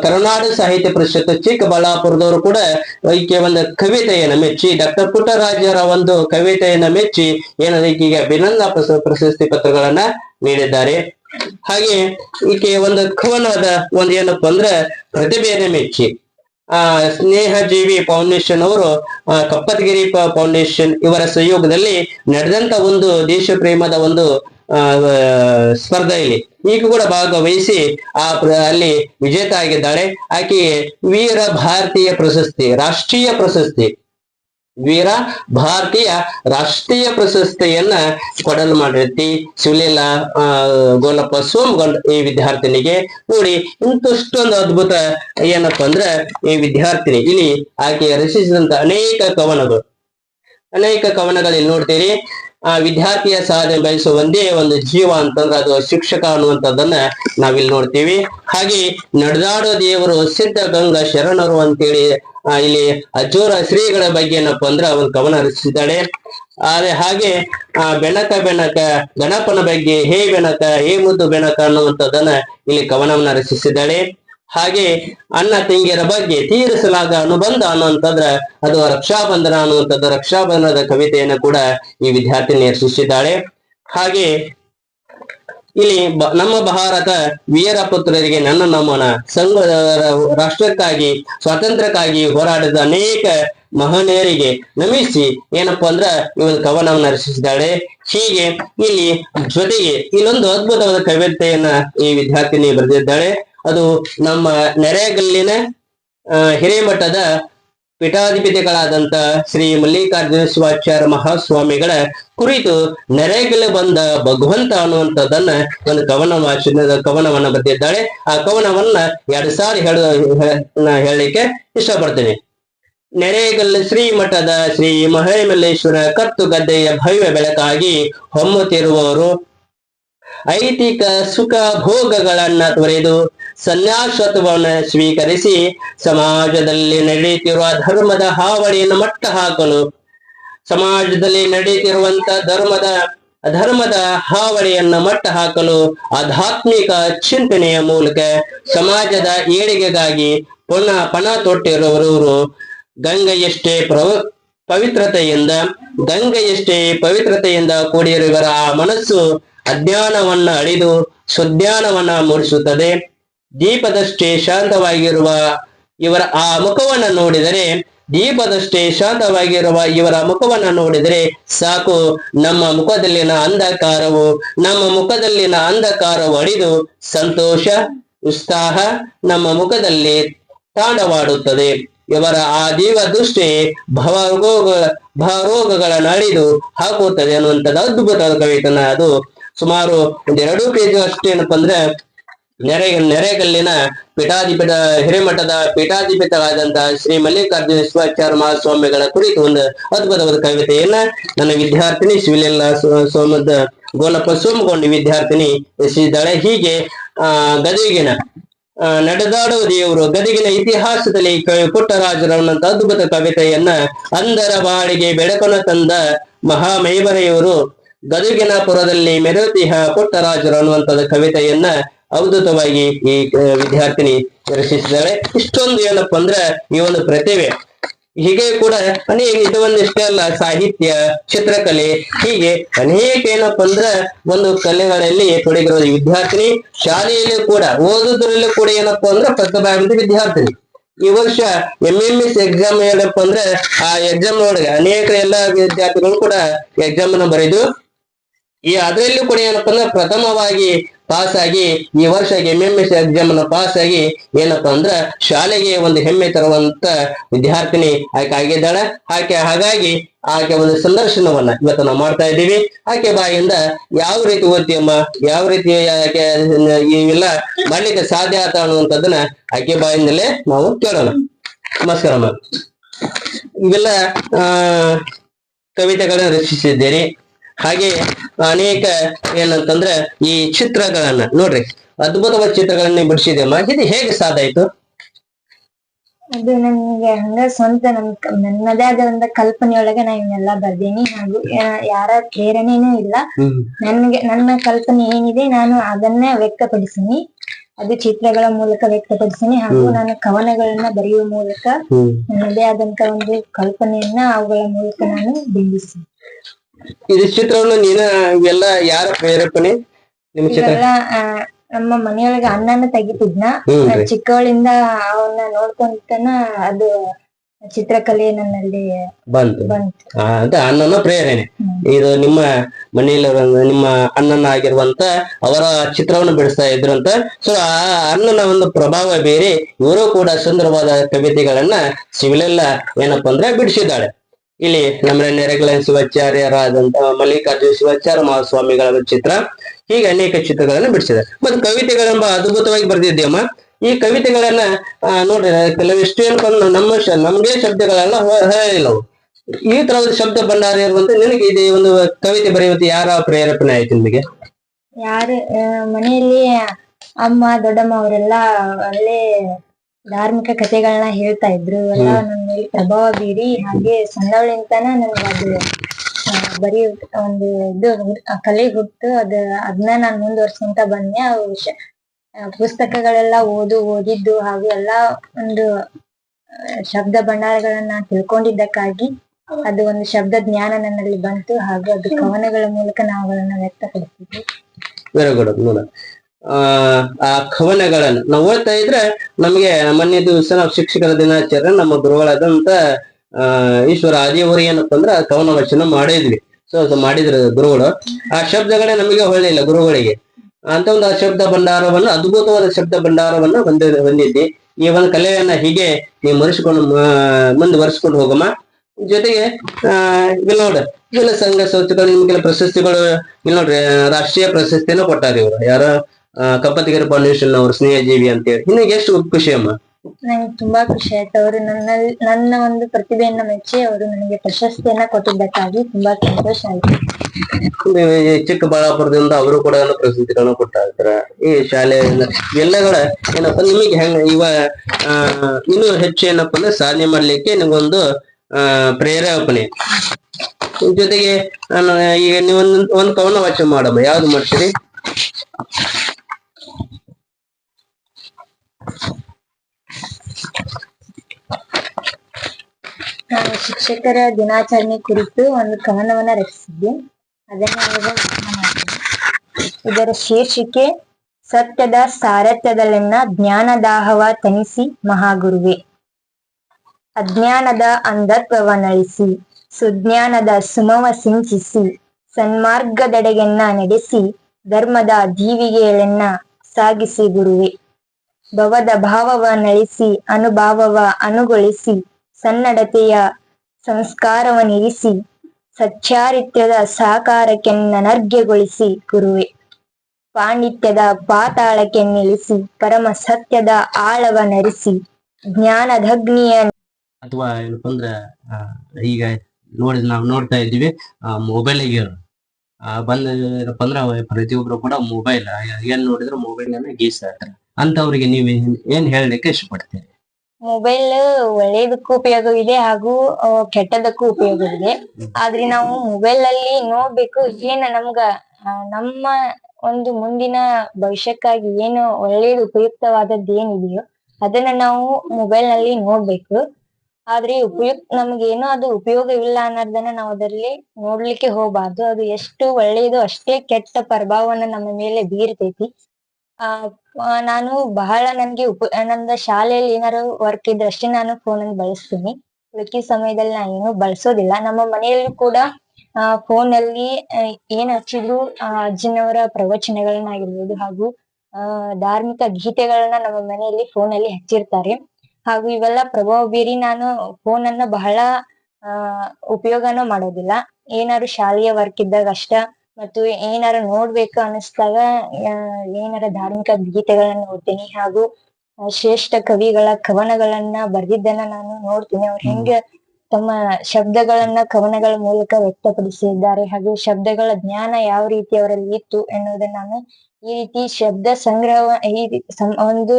ಕರುನಾಡು ಸಾಹಿತ್ಯ ಪರಿಷತ್ ಚಿಕ್ಕಬಳ್ಳಾಪುರದವರು ಕೂಡ ಈಕೆ ಒಂದು ಕವಿತೆಯನ್ನ ಮೆಚ್ಚಿ, ಡಾಕ್ಟರ್ ಪುಟ್ಟರಾಜರ ಒಂದು ಕವಿತೆಯನ್ನ ಮೆಚ್ಚಿ ಏನದ ಈಕೆಗೆ ಅಭಿನಂದನಾ ಪ್ರಶ- ಪ್ರಶಸ್ತಿ ಪತ್ರಗಳನ್ನ ನೀಡಿದ್ದಾರೆ. ಹಾಗೆ ಈಕೆ ಒಂದು ಕವನದ ಒಂದು ಏನಪ್ಪಾ ಅಂದ್ರೆ ಪ್ರತಿಭೆಯನ್ನೇ ಮೆಚ್ಚಿ. ಆ ಸ್ನೇಹಜೀವಿ ಫೌಂಡೇಶನ್ ಅವರು ಕಪ್ಪತಗಿರಿ ಫೌಂಡೇಶನ್ ಇವರ ಸಹಯೋಗದಲ್ಲಿ ನಡೆದಂತ ಒಂದು ದೇಶ ಪ್ರೇಮದ ಒಂದು ಆ, ಸ್ಪರ್ಧೆಯಲ್ಲಿ ಈಗ ಕೂಡ ಭಾಗವಹಿಸಿ ಆ ಅಲ್ಲಿ ವಿಜೇತ ಆಗಿದ್ದಾಳೆ. ಆಕೆ ವೀರ ಭಾರತೀಯ ಪ್ರಶಸ್ತಿ ರಾಷ್ಟ್ರೀಯ ಪ್ರಶಸ್ತಿ. ವೀರ ಭಾರತೀಯ ರಾಷ್ಟ್ರೀಯ ಪ್ರಶಸ್ತಿಯನ್ನ ಕೊಡಲು ಮಾಡಿರ್ತಿ. ಶಿವಲೀಲ ಗೋಲಪ್ಪ, ಸೋಮಗೊಂಡ್ ಈ ವಿದ್ಯಾರ್ಥಿನಿಗೆ ನೋಡಿ. ಇಂತಷ್ಟೊಂದು ಅದ್ಭುತ ಏನಪ್ಪಾ ಅಂದ್ರೆ ಈ ವಿದ್ಯಾರ್ಥಿನಿ. ಇಲ್ಲಿ ಆಕೆ ರಚಿಸಿದಂತ ಅನೇಕ ಕವನಗಳು. ಅನೇಕ ಕವನಗಳಲ್ಲಿ ನೋಡ್ತೀರಿ. ಆ ವಿದ್ಯಾರ್ಥಿಯ ಸಾಧನೆ ಬಯಸುವ ಒಂದೇ ಒಂದು ಜೀವ ಅಂತಂದ್ರೆ ಅದು ಶಿಕ್ಷಕ ಅನ್ನುವಂಥದ್ದನ್ನ ನಾವಿಲ್ಲಿ ನೋಡ್ತೀವಿ. ಹಾಗೆ ನಡೆದಾಡೋ ದೇವರು ಸಿದ್ಧ ಗಂಗಾ ಶರಣರು ಅಂತೇಳಿ ಇಲ್ಲಿ ಅಜೋರ ಶ್ರೀಗಳ ಬಗ್ಗೆ ಏನಪ್ಪ ಅಂದ್ರೆ ಅವನು ಕವನ ರಚಿಸಿದ್ದಾಳೆ ಆದ್ರೆ ಹಾಗೆ, ಆ, ಬೆಣಕ ಬೆಣಕ, ಗಣಪನ ಬಗ್ಗೆ ಹೇ ಬೆಣಕ, ಹೇ ಮುದ್ದು ಬೆಣಕ ಅನ್ನುವಂಥದ್ದನ್ನ ಇಲ್ಲಿ ಕವನವನ್ನ ರಚಿಸಿದ್ದಾಳೆ ಹಾಗೆ ಅಣ್ಣ ತಂಗಿಯರ ಬಗ್ಗೆ ತೀರಿಸಲಾದ ಅನುಬಂಧ ಅನ್ನುವಂಥದ್ರ ಅದು ರಕ್ಷಾಬಂಧನ ಅನ್ನುವಂಥದ್ದು. ರಕ್ಷಾಬಂಧನದ ಕವಿತೆಯನ್ನು ಕೂಡ ಈ ವಿದ್ಯಾರ್ಥಿನಿ ರಚಿಸಿದ್ದಾಳೆ ಹಾಗೆ ಇಲ್ಲಿ ನಮ್ಮ ಭಾರತ ವೀರ ಪುತ್ರರಿಗೆ ನನ್ನ ನಮನ, ಸಂಘ, ರಾಷ್ಟ್ರಕ್ಕಾಗಿ, ಸ್ವಾತಂತ್ರ್ಯಕ್ಕಾಗಿ ಹೋರಾಡಿದ ಅನೇಕ ಮಹನೀಯರಿಗೆ ನಮಿಸಿ ಏನಪ್ಪಾ ಅಂದ್ರ ಒಂದು ಕವನವನ್ನ ರಚಿಸಿದ್ದಾಳೆ. ಹೀಗೆ ಇಲ್ಲಿ ಜೊತೆಗೆ ಇಲ್ಲೊಂದು ಅದ್ಭುತವಾದ ಕವಿತೆಯನ್ನ ಈ ವಿದ್ಯಾರ್ಥಿನಿ ಬರೆದಿದ್ದಾಳೆ. ಅದು ನಮ್ಮ ನೆರೆಗಲ್ಲಿನ ಹಿರೇಮಠದ ಪೀಠಾಧಿಪತಿಗಳಾದಂತ ಶ್ರೀ ಮಲ್ಲಿಕಾರ್ಜುನ ಶಿವಾಚಾರ್ಯ ಮಹಾಸ್ವಾಮಿಗಳ ಕುರಿತು ನೆರೆಗಲು ಬಂದ ಭಗವಂತ ಅನ್ನುವಂಥದ್ದನ್ನ ಒಂದು ಕವನ ಕವನವನ್ನ ಬರೆದಿದ್ದಾಳೆ. ಆ ಕವನವನ್ನ ಎರಡು ಸಾರಿ ಹೇಳ ಹೇಳಲಿಕ್ಕೆ ಇಷ್ಟಪಡ್ತೇನೆ. ನೆರೆಗಲ್ ಶ್ರೀಮಠದ ಶ್ರೀ ಮಹೇಮಲ್ಲೇಶ್ವರ ಕತ್ತು ಗದ್ದೆಯ ಭವ್ಯ ಬೆಳಕಾಗಿ ಹೊಮ್ಮುತ್ತಿರುವವರು ಐತಿಕ ಸುಖ ಭೋಗಗಳನ್ನ ತೊರೆದು ಸನ್ಯಾಸತ್ವವನ್ನು ಸ್ವೀಕರಿಸಿ ಸಮಾಜದಲ್ಲಿ ನಡೆಯುತ್ತಿರುವ ಧರ್ಮದ ಹಾವಳಿಯನ್ನು ಮಟ್ಟ ಹಾಕಲು ಸಮಾಜದಲ್ಲಿ ನಡೆಯುತ್ತಿರುವಂತ ಧರ್ಮದ ಧರ್ಮದ ಹಾವಳಿಯನ್ನ ಮಟ್ಟ ಹಾಕಲು ಆಧ್ಯಾತ್ಮಿಕ ಚಿಂತನೆಯ ಮೂಲಕ ಸಮಾಜದ ಏಳಿಗೆಗಾಗಿ ಪುನಃ ಪಣ ತೊಟ್ಟಿರುವವರು ಗಂಗೆಯಷ್ಟೇ ಪ್ರವ, ಪವಿತ್ರತೆಯಿಂದ, ಗಂಗೆಯಷ್ಟೇ ಪವಿತ್ರತೆಯಿಂದ ಕೂಡಿರುವ ಆ ಮನಸ್ಸು ಅಜ್ಞಾನವನ್ನ ಅಳಿದು ಸುಜ್ಞಾನವನ್ನ ಮೂಡಿಸುತ್ತದೆ. ದೀಪದಷ್ಟೇ ಶಾಂತವಾಗಿರುವ ಇವರ ಆ ಮುಖವನ್ನ ನೋಡಿದರೆ, ದೀಪದಷ್ಟೇ ಶಾಂತವಾಗಿರುವ ಇವರ ಮುಖವನ್ನ ನೋಡಿದರೆ ಸಾಕು. ನಮ್ಮ ಮುಖದಲ್ಲಿನ ಅಂಧಕಾರವು, ನಮ್ಮ ಮುಖದಲ್ಲಿನ ಅಂಧಕಾರವು ಅಳಿದು ಸಂತೋಷ, ಉತ್ಸಾಹ ನಮ್ಮ ಮುಖದಲ್ಲಿ ತಾಂಡವಾಡುತ್ತದೆ. ಇವರ ಆ ಜೀವ ದೃಷ್ಟಿ ಭವರೋಗ, ಭವರೋಗಗಳನ್ನು ಅಳಿದು ಹಾಕುತ್ತದೆ ಅನ್ನುವಂಥದ್ದು ಅದ್ಭುತ ಕವಿತನ. ಅದು ಸುಮಾರು ಒಂದ್ ಎರಡು ಪೇಜ್ ಅಷ್ಟೇನಪ್ಪ ಅಂದ್ರೆ ನೆರೆ ನೆರೆಗಲ್ಲಿನ ಪೀಠಾಧಿಪತ, ಹಿರೇಮಠದ ಪೀಠಾಧಿಪತರಾದಂತಹ ಶ್ರೀ ಮಲ್ಲಿಕಾರ್ಜುನ ಶಿವಾಚಾರ್ಯ ಮಹಾಸ್ವಾಮಿಗಳ ಕುರಿತು ಒಂದು ಅದ್ಭುತವಾದ ಕವಿತೆಯನ್ನ ನನ್ನ ವಿದ್ಯಾರ್ಥಿನಿ ಶಿವಲಿಲ್ಲ ಸೋಮದ ಗೋಲಪ್ಪ ಸೋಮಗೊಂಡಿ ವಿದ್ಯಾರ್ಥಿನಿ ಎಸಿದ್ದಾಳೆ ಹೀಗೆ, ಆ, ಗದಗಿನ ನಡೆದಾಡುವ ದೇವರು ಗದಗಿನ ಇತಿಹಾಸದಲ್ಲಿ ಕವಿ ಪುಟ್ಟರಾಜರವನ್ನಂತ ಅದ್ಭುತ ಕವಿತೆಯನ್ನ ಅಂದರ ಬಾಳಿಗೆ ಬೆಳಕನ ತಂದ ಮಹಾಮೈಬರೆಯವರು ಗದಗಿನ ಪುರದಲ್ಲಿ ಮೆರೆಯುತ್ತಿಹ ಪುಟ್ಟರಾಜರು ಅನ್ನುವಂಥದ್ದು ಕವಿತೆಯನ್ನ ಅವಧೂತವಾಗಿ ಈ ವಿದ್ಯಾರ್ಥಿನಿ ರಚಿಸಿದ್ದಾಳೆ. ಇಷ್ಟೊಂದು ಏನಪ್ಪ ಅಂದ್ರೆ ಈ ಒಂದು ಪ್ರತಿಭೆ. ಹೀಗೆ ಕೂಡ ಅನೇಕ ಇದು ಒಂದಿಷ್ಟೇ ಅಲ್ಲ, ಸಾಹಿತ್ಯ, ಚಿತ್ರಕಲೆ, ಹೀಗೆ ಅನೇಕ ಏನಪ್ಪ ಅಂದ್ರೆ ಒಂದು ಕಲೆಗಳಲ್ಲಿ ತೊಡಗಿರೋ ವಿದ್ಯಾರ್ಥಿನಿ, ಶಾಲೆಯಲ್ಲಿ ಕೂಡ, ಓದುದ್ರಲ್ಲೂ ಕೂಡ ಏನಪ್ಪ ಅಂದ್ರೆ ಪ್ರತಿಭಾವಂತ ವಿದ್ಯಾರ್ಥಿನಿ. ಈ ವರ್ಷ ಎಂ ಎಂ ಎಸ್ ಎಕ್ಸಾಮ್ ಏನಪ್ಪ ಅಂದ್ರೆ, ಆ ಎಕ್ಸಾಮ್ ಒಳಗೆ ಅನೇಕ ಎಲ್ಲಾ ವಿದ್ಯಾರ್ಥಿಗಳು ಕೂಡ ಎಕ್ಸಾಮ್ ಅನ್ನ ಬರೆದು ಈ ಅದರಲ್ಲೂ ಕೂಡ ಏನಪ್ಪ ಅಂದ್ರೆ ಪ್ರಥಮವಾಗಿ ಪಾಸ್ ಆಗಿ ಈ ವರ್ಷ ಎಂ ಎಂ ಎಸ್ ಎಕ್ಸಾಮ್ ಅನ್ನ ಪಾಸ್ ಆಗಿ ಏನಪ್ಪಾ ಅಂದ್ರ ಶಾಲೆಗೆ ಒಂದು ಹೆಮ್ಮೆ ತರುವಂತ ವಿದ್ಯಾರ್ಥಿನಿ ಆಕೆ ಆಗಿದ್ದಾಳೆ. ಆಕೆ ಹಾಗಾಗಿ ಆಕೆ ಒಂದು ಸಂದರ್ಶನವನ್ನ ಇವತ್ತು ನಾವು ಮಾಡ್ತಾ ಇದ್ದೀವಿ. ಆಕೆ ಬಾಯಿಂದ ಯಾವ ರೀತಿ ಓದ್ತೀಯಮ್ಮ ಯಾವ ರೀತಿ ಆಕೆ ಇವೆಲ್ಲ ಮಾಡ್ಲಿಕ್ಕೆ ಸಾಧ್ಯ ಆತ ಅನ್ನುವಂಥದ್ದನ್ನ ಆಕೆ ಬಾಯಿಂದಲೇ ನಾವು ಕೇಳೋಣ. ನಮಸ್ಕಾರ ಇವೆಲ್ಲ ಕವಿತೆಗಳನ್ನ ರಚಿಸಿದ್ದೀರಿ. ಹಾಗೆ ಅನೇಕ ಏನಂತಂದ್ರೆ ಈ ಚಿತ್ರಗಳನ್ನ ನೋಡ್ರಿ ಅದ್ಭುತವಾದ ಚಿತ್ರಗಳನ್ನ ಬಿಡಿಸಿದೆಯಮ್ಮ ಇದು ಹೇಗೆ ಸಾಧ್ಯ ಆಯ್ತು? ಅದು ನನ್ಗೆ ಹಂಗ ಸ್ವಂತ ನನ್ ನನ್ನದೇ ಆದ ಒಂದು ಕಲ್ಪನೆಯೊಳಗೆ ನಾ ಇವನ್ನೆಲ್ಲ ಬರ್ದೇನಿ. ಹಾಗೂ ಯಾರ ಪ್ರೇರಣೆನೂ ಇಲ್ಲ. ನನ್ಗೆ ನನ್ನ ಕಲ್ಪನೆ ಏನಿದೆ ನಾನು ಅದನ್ನೇ ವ್ಯಕ್ತಪಡಿಸಿನಿ. ಅದು ಚಿತ್ರಗಳ ಮೂಲಕ ವ್ಯಕ್ತಪಡಿಸಿನಿ. ಹಾಗೂ ನಾನು ಕವನಗಳನ್ನ ಬರೆಯುವ ಮೂಲಕ ನನ್ನದೇ ಆದಂತ ಒಂದು ಕಲ್ಪನೆಯನ್ನ ಅವುಗಳ ಮೂಲಕ ನಾನು ಬಿಂಬಿಸಿ ಇದು ಚಿತ್ರವನ್ನು ನೀನ ಇವೆಲ್ಲ ಯಾರ ಪ್ರೇರೇಪಣೆ ನಿಮ್ ಚಿತ್ರ? ಇವೆಲ್ಲ ಆ, ನಮ್ಮ ಮನೆಯೊಳಗೆ ಅಣ್ಣನ ತೆಗಿತಿದ್ನ. ಹ್ಮ್ ರೀ. ಚಿಕ್ಕವಳಿಂದ ಅವನ್ನ ನೋಡ್ಕೊಂತನ ಅದು ಚಿತ್ರಕಲೆ ನನ್ನಲ್ಲಿ ಬಂತು. ಬಂತು. ಆ, ಅಂತ ಅಣ್ಣನ ಪ್ರೇರಣೆ. ಇದು ನಿಮ್ಮ ಮನೆಯಲ್ಲಿ ನಿಮ್ಮ ಅಣ್ಣನ ಆಗಿರುವಂತ ಅವರ ಚಿತ್ರವನ್ನು ಬಿಡಿಸ್ತಾ ಇದ್ರಂತ ಸೊ ಆ ಅಣ್ಣನ ಒಂದು ಪ್ರಭಾವ ಬೇರೆ. ಇವರು ಕೂಡ ಸುಂದರವಾದ ಕವಿತೆಗಳನ್ನ ಸಿವಿಲೆಲ್ಲ ಏನಪ್ಪಾ ಅಂದ್ರೆ ಬಿಡಿಸಿದ್ದಾಳೆ. ಇಲ್ಲಿ ನಮ್ಮ ನೆರೆಗಳ ಶಿವಾಚಾರ್ಯರಾದಂತ ಮಲ್ಲಿಕಾರ್ಜುನ ಶಿವಾಚಾರ್ಯ ಮಹಾಸ್ವಾಮಿಗಳ ಚಿತ್ರ, ಹೀಗೆ ಅನೇಕ ಚಿತ್ರಗಳನ್ನು ಬಿಡಿಸಿದ್ದಾರೆ ಮತ್ತೆ ಕವಿತೆಗಳೆಂಬ ಅದ್ಭುತವಾಗಿ ಬರೆದಿದ್ದೇಮ್ಮ ಈ ಕವಿತೆಗಳನ್ನ ನೋಡ್ರಿ, ಕೆಲವಿಷ್ಟು ಏನಪ್ಪ ನಮ್ಮ ನಮ್ಗೆ ಶಬ್ದಗಳೆಲ್ಲ ಹೇಳಿಲ್ಲವು. ಈ ತರದ ಶಬ್ದ ಭಂಡಾರ ಇರುವಂತ ನಿನಗೆ ಇದು ಒಂದು ಕವಿತೆ ಬರೆಯುವಂತ ಯಾರ ಪ್ರೇರೇಪಣೆ ಆಯ್ತು ನಿಮಗೆ ಯಾರು ಮನೆಯಲ್ಲಿ ಅಮ್ಮ, ದೊಡ್ಡಮ್ಮ ಅವರೆಲ್ಲ ಒಳ್ಳೆ ಧಾರ್ಮಿಕ ಕಥೆಗಳನ್ನ ಹೇಳ್ತಾ ಇದ್ರು ಎಲ್ಲ ನನ್ನ ಮೇಲೆ ಪ್ರಭಾವ ಬೀರಿ ಹಾಗೆ ಸಣ್ಣವಳಿಂತಾನ ನನಗದು ಬರೀ ಒಂದು ಇದು ಕಲೆ ಹುಟ್ಟು ಅದ ಅದನ್ನ ನಾನು ಮುಂದುವರ್ಸ್ಕೊಂತ ಬಂದೆ. ಪುಸ್ತಕಗಳೆಲ್ಲ ಓದು ಓದಿದ್ದು ಹಾಗೆ ಎಲ್ಲಾ ಒಂದು ಶಬ್ದ ಭಂಡಾರಗಳನ್ನ ತಿಳ್ಕೊಂಡಿದ್ದಕ್ಕಾಗಿ ಅದು ಒಂದು ಶಬ್ದ ಜ್ಞಾನ ನನ್ನಲ್ಲಿ ಬಂತು. ಹಾಗೂ ಅದು ಕವನಗಳ ಮೂಲಕ ನಾವುಗಳನ್ನ ವ್ಯಕ್ತಪಡಿಸಿದ್ವಿ. ವೆರಿ ಗುಡ್ ನೋಡ. ಆ ಕವನಗಳನ್ನು. ನಾವು ಓದ್ತಾ ಇದ್ರೆ ನಮಗೆ ಮೊನ್ನೆ ದಿವಸ ನಾವು ಶಿಕ್ಷಕರ ದಿನಾಚರಣೆ, ನಮ್ಮ ಗುರುಗಳಾದಂತ, ಆ, ಈಶ್ವರ ಆದಿಯವರು ಏನಪ್ಪ ಅಂದ್ರೆ ಕವನ ವಚನ ಮಾಡಿದ್ವಿ. ಸೊ ಮಾಡಿದ್ರು ಗುರುಗಳು. ಆ ಶಬ್ದಗಳೇ ನಮಗೆ ಹೊಳ್ಳಿಲ್ಲ ಗುರುಗಳಿಗೆ. ಅಂತ ಒಂದು ಶಬ್ದ ಭಂಡಾರವನ್ನು, ಅದ್ಭುತವಾದ ಶಬ್ದ ಭಂಡಾರವನ್ನ ಹೊಂದ ಹೊಂದಿದ್ದಿ ಈ ಒಂದು ಕಲೆಯನ್ನ ಹೀಗೆ ನೀವು ಮರೆಸಿಕೊಂಡು ಮುಂದುವರಿಸ್ಕೊಂಡು ಹೋಗಮ್ಮ. ಜೊತೆಗೆ, ಆ, ಇಲ್ಲಿ ನೋಡ್ರಿ ಇವೆಲ್ಲ ಸಂಘ ಸಂಸ್ಥೆಗಳು ನಿಮ್ಗೆಲ್ಲ ಪ್ರಶಸ್ತಿಗಳು, ಇಲ್ಲಿ ನೋಡ್ರಿ ರಾಷ್ಟ್ರೀಯ ಪ್ರಶಸ್ತಿಯನ್ನು ಕೊಟ್ಟಾರ ಇವರು. ಯಾರ? ಕಪ್ಪತ್ತಿಗೆರೆ ಫೌಂಡೇಶನ್ ಅವರು ಸ್ನೇಹಜೀವಿ ಅಂತೇಳಿ ನಿನಗೆ ಎಷ್ಟು ಖುಷಿ ಅಮ್ಮ? ನನಗೆ ತುಂಬಾ ಖುಷಿ ಆಯ್ತು. ಅವರು ನನ್ನ ನನ್ನ ಒಂದು ಪ್ರತಿಭೆಯನ್ನ ಮೆಚ್ಚಿ ಅವರು ನನಗೆ ಪ್ರಶಸ್ತಿಯನ್ನ ಕೊಟ್ಟಿದ್ದಕ್ಕಾಗಿ ತುಂಬಾ ಸಂತೋಷ ಆಯ್ತು. ಈ ಚಿಕ್ಕಬಳ್ಳಾಪುರದಿಂದ ಅವರು ಕೂಡ ಪ್ರಶಸ್ತಿಗಳನ್ನು ಕೊಡ್ತಾ ಇರ್ತಾರ ಈ ಶಾಲೆಯಿಂದ ಎಲ್ಲಗಳ ಏನಪ್ಪ ನಿಮಗೆ ಹೆಂಗ ಇವ ಇನ್ನೂ ಹೆಚ್ಚು ಏನಪ್ಪ ಅಂದ್ರೆ ಸಾಧನೆ ಮಾಡ್ಲಿಕ್ಕೆ ನಿಮಗೊಂದು ಆ ಪ್ರೇರೇಪಣೆ. ಜೊತೆಗೆ ನಾನು ಈಗ ನೀವು ಒಂದು ಒಂದು ಕವನ ವಾಚನ ಮಾಡಮ್ಮ. ಯಾವ್ದು ಮಾಡ್ತೀರಿ? ನಾನು ಶಿಕ್ಷಕರ ದಿನಾಚರಣೆ ಕುರಿತು ಒಂದು ಕವನವನ್ನ ರಚಿಸಿದ್ದೆ ಅದನ್ನ ಇದರ ಶೀರ್ಷಿಕೆ, ಸತ್ಯದ ಸಾರಥ್ಯದಲ್ಲೆನ್ನ ಜ್ಞಾನದಾಹವ ತನಿಸಿ ಮಹಾಗುರುವೆ. ಅಜ್ಞಾನದ ಅಂಧತ್ವವನಳಿಸಿ ಸುಜ್ಞಾನದ ಸುಮವ ಸಿಂಚಿಸಿ ಸನ್ಮಾರ್ಗದೆಡೆಗೆನ್ನ ನಡೆಸಿ, ಧರ್ಮದ ಜೀವಿಗೆಯಳೆನ್ನ ಸಾಗಿಸಿ ಗುರುವೆ. ಭವದ ಭಾವವ ನಳಿಸಿ ಅನುಭಾವವ ಅನುಗೊಳಿಸಿ ಸನ್ನಡತೆಯ ಸಂಸ್ಕಾರವನಿರಿಸಿ ಸಾಕಾರಕ್ಕೆ ಸಾಕಾರಕ್ಕೆನ್ನನರ್ಘ್ಯಗೊಳಿಸಿ ಗುರುವೆ. ಪಾಂಡಿತ್ಯದ ಪಾತಾಳಕ್ಕೆ ನಿಲ್ಲಿಸಿ ಪರಮ ಸತ್ಯದ ಆಳವ ನರಿಸಿ ಜ್ಞಾನದಗ್ನಿಯ ಅಥವಾ ಏನಪ್ಪ ಅಂದ್ರ ಆ, ಈಗ ನೋಡಿ ನಾವು ನೋಡ್ತಾ ಇದ್ದೀವಿ ಮೊಬೈಲ್ ಬಂದ ಏನಪ್ಪ ಅಂದ್ರ ಪ್ರತಿಯೊಬ್ರು ಕೂಡ ಮೊಬೈಲ್ ಏನ್ ನೋಡಿದ್ರು ಮೊಬೈಲ್ ಗೀಸ್ತಾ ಇರ್ತಾರೆ. ಅಂತವ್ರಿಗೆ ನೀವು ಏನ್- ಹೇಳಲಿಕ್ಕೆ ಇಷ್ಟಪಡ್ತೀರಿ? ಮೊಬೈಲ್ ಒಳ್ಳೇದಕ್ಕೂ ಉಪಯೋಗ ಇದೆ ಹಾಗೂ ಕೆಟ್ಟದಕ್ಕೂ ಉಪಯೋಗ ಇದೆ ಆದ್ರೆ ನಾವು ಮೊಬೈಲ್ ಅಲ್ಲಿ ನೋಡ್ಬೇಕು ಏನ ನಮ್ಗ ನಮ್ಮ ಒಂದು ಮುಂದಿನ ಭವಿಷ್ಯಕ್ಕಾಗಿ ಏನು ಒಳ್ಳೇದು ಉಪಯುಕ್ತವಾದದ್ದು ಏನಿದೆಯೋ ಅದನ್ನ ನಾವು ಮೊಬೈಲ್ನಲ್ಲಿ ನೋಡ್ಬೇಕು. ಆದ್ರೆ ಉಪಯುಕ್ತ ನಮ್ಗೇನೋ ಅದು ಉಪಯೋಗವಿಲ್ಲ ಅನ್ನೋದನ್ನ ನಾವು ಅದರಲ್ಲಿ ನೋಡ್ಲಿಕ್ಕೆ ಹೋಗ್ಬಾರ್ದು. ಅದು ಎಷ್ಟು ಒಳ್ಳೇದು ಅಷ್ಟೇ ಕೆಟ್ಟ ಪ್ರಭಾವವನ್ನ ನಮ್ಮ ಮೇಲೆ ಬೀರ್ತೈತಿ. ಆ ನಾನು ಬಹಳ ನನ್ಗೆ ಉಪ, ನಂದ ಶಾಲೆಯಲ್ಲಿ ಏನಾರು ವರ್ಕ್ ಇದ್ರೆ ಅಷ್ಟೇ ನಾನು ಫೋನ್ ಅನ್ನು ಬಳಸ್ತೀನಿ. ಉಳಿಕೆ ಸಮಯದಲ್ಲಿ ನಾನು ಏನು ಬಳಸೋದಿಲ್ಲ. ನಮ್ಮ ಮನೆಯಲ್ಲೂ ಕೂಡ ಫೋನ್ ಅಲ್ಲಿ ಏನ್ ಹಚ್ಚಿದ್ರು ಅಜ್ಜಿನವರ ಪ್ರವಚನಗಳನ್ನಾಗಿರ್ಬೋದು ಹಾಗೂ ಧಾರ್ಮಿಕ ಗೀತೆಗಳನ್ನ ನಮ್ಮ ಮನೆಯಲ್ಲಿ ಫೋನ್ ಅಲ್ಲಿ ಹಚ್ಚಿರ್ತಾರೆ. ಹಾಗೂ ಇವೆಲ್ಲ ಪ್ರಭಾವ ಬೀರಿ ನಾನು ಫೋನ್ ಅನ್ನ ಬಹಳ, ಆ, ಉಪಯೋಗನೂ ಮಾಡೋದಿಲ್ಲ. ಏನಾದ್ರು ಶಾಲೆಯ ವರ್ಕ್ ಇದ್ದಾಗ ಅಷ್ಟ ಮತ್ತು ಏನಾರ ನೋಡ್ಬೇಕು ಅನಿಸ್ದಾಗ ಆ, ಏನಾರ ಧಾರ್ಮಿಕ ಗೀತೆಗಳನ್ನ ನೋಡ್ತೀನಿ ಹಾಗೂ ಶ್ರೇಷ್ಠ ಕವಿಗಳ ಕವನಗಳನ್ನ ಬರ್ದಿದ್ದನ್ನ ನಾನು ನೋಡ್ತೀನಿ. ಅವ್ರು ಹೆಂಗ ತಮ್ಮ ಶಬ್ದಗಳನ್ನ ಕವನಗಳ ಮೂಲಕ ವ್ಯಕ್ತಪಡಿಸಿದ್ದಾರೆ ಹಾಗೂ ಶಬ್ದಗಳ ಜ್ಞಾನ ಯಾವ ರೀತಿ ಅವರಲ್ಲಿ ಇತ್ತು ಎನ್ನುವುದನ್ನ ನಾನು ಈ ರೀತಿ ಶಬ್ದ ಸಂಗ್ರಹ ಈ ಒಂದು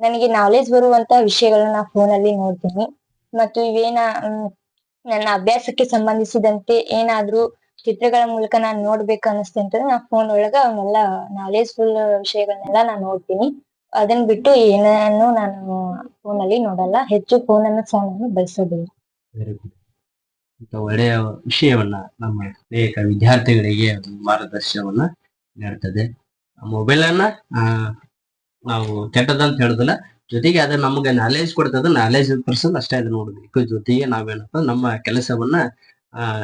ನನಗೆ ನಾಲೆಜ್ ಬರುವಂತ ವಿಷಯಗಳನ್ನ ಫೋನ್ ಅಲ್ಲಿ ನೋಡ್ತೀನಿ. ಮತ್ತು ಇವೇನ ನನ್ನ ಅಭ್ಯಾಸಕ್ಕೆ ಸಂಬಂಧಿಸಿದಂತೆ ಏನಾದ್ರೂ ಚಿತ್ರಗಳ ಮೂಲಕ ನಾನ್ ನೋಡ್ಬೇಕು ಅನಿಸ್ತು ಅಂತಂದ್ರೆ ನಾ ಫೋನ್ ಒಳಗ ಅವನ್ನೆಲ್ಲ ನಾಲೆಜ್ ಫುಲ್ ವಿಷಯಗಳನ್ನೆಲ್ಲ ನಾನ್ ನೋಡ್ತೀನಿ. ಅದನ್ ಬಿಟ್ಟು ಏನನ್ನು ನಾನು ಫೋನ್ ಅಲ್ಲಿ ನೋಡಲ್ಲ. ಹೆಚ್ಚು ಫೋನ್ ಅನ್ನು ಫೋನ್ ಅನ್ನು ಬಳಸೋದಿಲ್ಲ. ಒಳ್ಳೆಯ ವಿಷಯವನ್ನ ನಮ್ಮ ಅನೇಕ ವಿದ್ಯಾರ್ಥಿಗಳಿಗೆ ಮಾರ್ಗದರ್ಶನವನ್ನ ನೀಡ್ತದೆ. ಮೊಬೈಲ್ ಅನ್ನ ಆ, ನಾವು ಕೆಟ್ಟದಂತ ಹೇಳುದಿಲ್ಲ. ಜೊತೆಗೆ ಅದು ನಮಗೆ ನಾಲೆಜ್ ಕೊಡ್ತದ. ನಾಲೆಜ್ ಪರ್ಸನ್ ಅಷ್ಟೇ ಅದು ನೋಡ್ಬೇಕು. ಜೊತೆಗೆ ನಾವೇನಪ್ಪ ನಮ್ಮ ಕೆಲಸವನ್ನ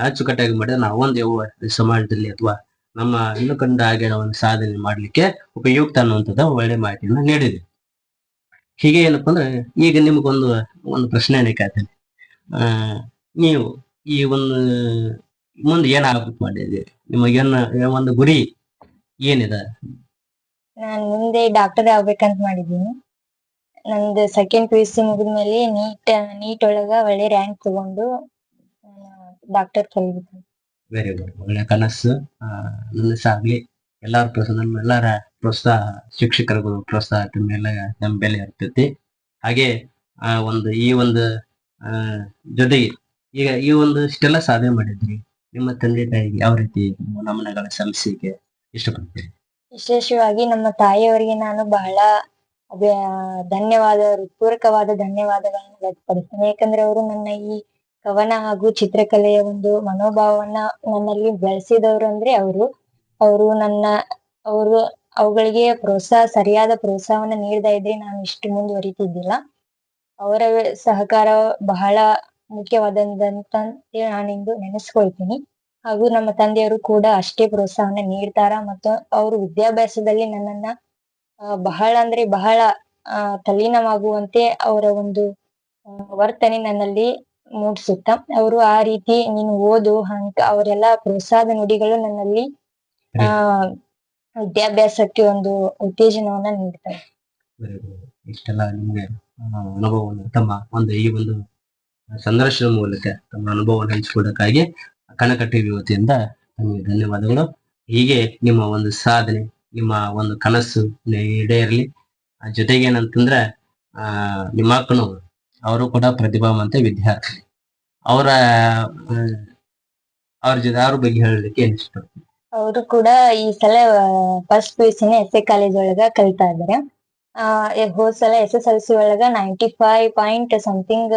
ಅಚ್ಚುಕಟ್ಟಾಗಿ ಮಾಡಿದ್ರೆ ನಾವೊಂದು ಯಾವ ಸಮಾಜದಲ್ಲಿ ಅಥವಾ ನಮ್ಮ ಇನ್ನು ಕಂಡ ಹಾಗೆ ಒಂದು ಸಾಧನೆ ಮಾಡ್ಲಿಕ್ಕೆ ಉಪಯುಕ್ತ ಅನ್ನುವಂಥದ್ದು ಒಳ್ಳೆ ಮಾಹಿತಿಯನ್ನ ನೀಡಿದೆ. ಹೀಗೆ ಏನಪ್ಪ ಅಂದ್ರೆ, ಈಗ ನಿಮಗೊಂದು, ಒಂದು ಪ್ರಶ್ನೆ ಬೇಕಾಗ್ತದೆ ಆ, ನೀವು ಈ ಒಂದು, ಮುಂದೆ ಏನಾಗಬೇಕು ಮಾಡಿದ್ದೀರಿ ನಿಮಗೆ ಒಂದು ಗುರಿ ಏನಿದೆ? ನಾನು ಮುಂದೆ ಡಾಕ್ಟರ್ ಆಗ್ಬೇಕಂತ ಮಾಡಿದ್ದೀನಿ. ನಂದು ಸೆಕೆಂಡ್ ಪಿ ಯು ಸಿ ಮುಗಿದ್ಮೇಲೆ ನೀಟ್ ನೀಟ್ ಒಳಗ ಒಳ್ಳೆ ರ್ಯಾಂಕ್ ತಗೊಂಡು ಡಾಕ್ಟರ್ ಕಲಿಬೇಕು. ವೆರಿ ಗುಡ್ ಒಳ್ಳೆ ಕನಸು. ನನಸಾಗ್ಲಿ ಎಲ್ಲಾರ ಪ್ರೋತ್ಸಾಹ ನಮ್ಮ ಎಲ್ಲಾರ ಪ್ರೋತ್ಸಾಹ ಶಿಕ್ಷಕರಿಗೂ ಪ್ರೋತ್ಸಾಹ ಮೇಲೆ ನಮ್ಮ ಬೆಲೆ ಇರ್ತೈತಿ. ಹಾಗೆ ಆ ಒಂದು ಈ ಒಂದು ಆ ಜೊತೆಗೆ ಈಗ ಈ ಒಂದು ಇಷ್ಟೆಲ್ಲ ಸಾಧನೆ ಮಾಡಿದ್ರಿ. ನಿಮ್ಮ ತಂದೆ ತಾಯಿಗೆ ಯಾವ ರೀತಿ ನಮನಗಳ ಸಮಸ್ಯೆಗೆ ಇಷ್ಟಪಡ್ತೀರಿ? ವಿಶೇಷವಾಗಿ ನಮ್ಮ ತಾಯಿಯವರಿಗೆ ನಾನು ಬಹಳ ಧನ್ಯವಾದ ಹೃತ್ಪೂರ್ವಕವಾದ ಧನ್ಯವಾದಗಳನ್ನು ವ್ಯಕ್ತಪಡಿಸ್ತೇನೆ. ಯಾಕಂದ್ರೆ ಅವರು ನನ್ನ ಈ ಕವನ ಹಾಗೂ ಚಿತ್ರಕಲೆಯ ಒಂದು ಮನೋಭಾವವನ್ನ ನನ್ನಲ್ಲಿ ಬೆಳೆಸಿದವರು ಅಂದ್ರೆ ಅವರು. ಅವರು ನನ್ನ, ಅವರು ಅವುಗಳಿಗೆ ಪ್ರೋತ್ಸಾಹ ಸರಿಯಾದ ಪ್ರೋತ್ಸಾಹವನ್ನ ನೀಡದ ಇದ್ರೆ ನಾನು ಇಷ್ಟು ಮುಂದುವರಿತಿದ್ದಿಲ್ಲ. ಅವರ ಸಹಕಾರ ಬಹಳ ಮುಖ್ಯವಾದಂತ ನಾನಿಂದು ನೆನೆಸ್ಕೊಳ್ತೀನಿ. ಹಾಗೂ ನಮ್ಮ ತಂದೆಯವರು ಕೂಡ ಅಷ್ಟೇ ಪ್ರೋತ್ಸಾಹವನ್ನ ನೀಡ್ತಾರ ಮತ್ತು ಅವರು ವಿದ್ಯಾಭ್ಯಾಸದಲ್ಲಿ ನನ್ನನ್ನ ಬಹಳ ಅಂದ್ರೆ ಬಹಳ, ಆ, ತಲ್ಲೀನವಾಗುವಂತೆ ಅವರ ಒಂದು ವರ್ತನೆ ನನ್ನಲ್ಲಿ ಮೂಡಿಸುತ್ತ ಅವರು ಆ ರೀತಿ ನೀನು ಓದು ಅಂತ ಅವರೆಲ್ಲ ಪ್ರೋತ್ಸಾಹದ ನುಡಿಗಳು ನನ್ನಲ್ಲಿ ಆ ವಿದ್ಯಾಭ್ಯಾಸಕ್ಕೆ ಒಂದು ಉತ್ತೇಜನವನ್ನ ನೀಡ್ತಾರೆ. ಇಷ್ಟೆಲ್ಲ ನಿಮ್ಗೆ ಅನುಭವವನ್ನು ತಮ್ಮ ಒಂದು ಈ ಒಂದು ಸಂದರ್ಶನ ಮೂಲಕ ತಮ್ಮ ಅನುಭವವನ್ನು ಹಂಚಿಕೊಳ್ಳಕ್ಕಾಗಿ ಕನಕ ಯುವತಿಯಿಂದ ನಮಗೆ ಧನ್ಯವಾದಗಳು. ಹೀಗೆ ನಿಮ್ಮ ಒಂದು ಸಾಧನೆ ನಿಮ್ಮ ಒಂದು ಕನಸು ಈಡೇರಲಿ ಆ ಜೊತೆಗೆ ಏನಂತಂದ್ರೆ ಆ ನಿಮ್ಮ ಅಕ್ಕನು ಅವರು ಕೂಡ ಪ್ರತಿಭಾವಂತ ವಿದ್ಯಾರ್ಥಿ. ಅವರ ಅವ್ರ ಜೊತೆ ಅವ್ರ ಬಗ್ಗೆ ಹೇಳಲಿಕ್ಕೆ ಇಷ್ಟ? ಅವರು ಕೂಡ ಈ ಸಲ ಫಸ್ಟ್ ಪಿ ಸಿನ ಎಸ್ ಎ ಕಾಲೇಜ್ ಒಳಗ ಕಲಿತಾ ಇದಾರೆ ಹೋದ್ ಸಲ ಎಸ್ ಎಸ್ ಎಲ್ ಸಿ ಒಳಗ ninety five point something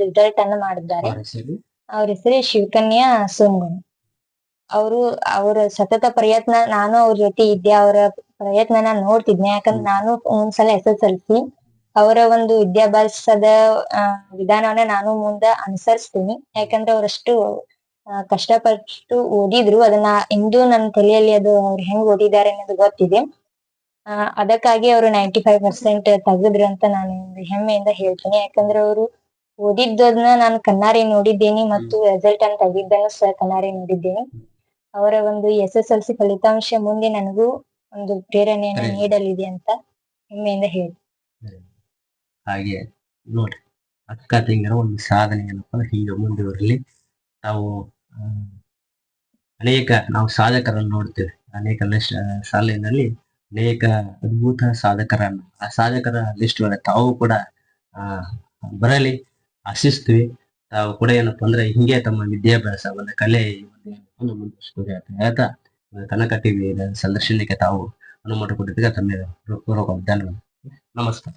result ಅನ್ನು ಮಾಡಿದ್ದಾರೆ. ಅವ್ರ ಹೆಸರು? ಅವ್ರ ಶಿವಕನ್ಯಾ ಸೋಮಗನ್ ಅವರು ಅವರ ಸತತ ಪ್ರಯತ್ನ ನಾನು ಅವ್ರ ಜೊತೆ ಇದ್ದೆ ಅವರ ಪ್ರಯತ್ನನ ನೋಡ್ತಿದ್ನೆ ಯಾಕಂದ್ರೆ ನಾನು ಒಂದ್ಸಲ ಎಸ್ ಎಸ್ ಎಲ್ ಸಿ ಅವರ ಒಂದು ವಿದ್ಯಾಭ್ಯಾಸದ ವಿಧಾನವನ್ನ ನಾನು ಮುಂದ ಅನುಸರಿಸ್ತೀನಿ. ಯಾಕಂದ್ರೆ ಅವರಷ್ಟು ಕಷ್ಟಪಟ್ಟು ಓದಿದ್ರು. ಅದನ್ನ ಇಂದು ನನ್ನ ತಲೆಯಲ್ಲಿ ಅದು ಅವ್ರು ಹೆಂಗ್ ಓದಿದ್ದಾರೆ ಅನ್ನೋದು ಗೊತ್ತಿದೆ. ಅದಕ್ಕಾಗಿ ಅವರು ನೈಂಟಿ ಫೈವ್ ಪರ್ಸೆಂಟ್ ತೆಗೆದ್ರು ಅಂತ ನಾನು ಒಂದು ಹೆಮ್ಮೆಯಿಂದ ಹೇಳ್ತೀನಿ. ಯಾಕಂದ್ರೆ ಅವರು ಓದಿದ್ದನ್ನ ನಾನು ಕಣ್ಣಾರೆ ನೋಡಿದ್ದೇನೆ ಮತ್ತು ರೆಸಲ್ಟ್ ಅನ್ನು ತೆಗೆದನ್ನು ಸಹ ಕನ್ನಾರಿ ನೋಡಿದ್ದೇನೆ. ಅವರ ಒಂದು ಎಸ್ ಎಸ್ ಎಲ್ ಸಿ ಫಲಿತಾಂಶ ಮುಂದೆ ನನಗೂ ಒಂದು ಪ್ರೇರಣೆಯನ್ನು. ನೀಡಲಿದೆ ಅಂತ ಹೆಮ್ಮೆಯಿಂದ ಹೇಳಿ ಹಾಗೆ ನೋಡಿ ಅಕ್ಕ ತಂಗಿರ ಒಂದು ಸಾಧನೆ ಏನಪ್ಪ ಅಂದ್ರೆ ಹೀಗೆ ಮುಂದುವರಲಿ ನಾವು ಅನೇಕ, ನಾವು ಸಾಧಕರನ್ನು ನೋಡ್ತೇವೆ. ಅನೇಕ ಲಿಸ್ಟ್ ಶಾಲೆಯಲ್ಲಿ ಅನೇಕ ಅದ್ಭುತ ಸಾಧಕರನ್ನು. ಆ ಸಾಧಕರ ಲಿಸ್ಟ್ ಒಳಗೆ ತಾವು ಕೂಡ ಬರಲಿ, ಆಶಿಸ್ತೀವಿ. ತಾವು ಕೂಡ ಏನಪ್ಪ ಅಂದ್ರೆ ಹಿಂಗೆ ತಮ್ಮ ವಿದ್ಯಾಭ್ಯಾಸ ಒಂದು ಕಲೆ ಒಂದು ಮುಂದುವರಿಸ್ತೀವಿ ಅಂತ ಕನಕ ಟಿವಿ ಸಂದರ್ಶನಕ್ಕೆ ತಾವು ಅನುಮತಿ ಕೊಟ್ಟಿದ್ದಕ್ಕೆ ತಮ್ಮ ಧನ್ಯವಾದ. ನಮಸ್ಕಾರ.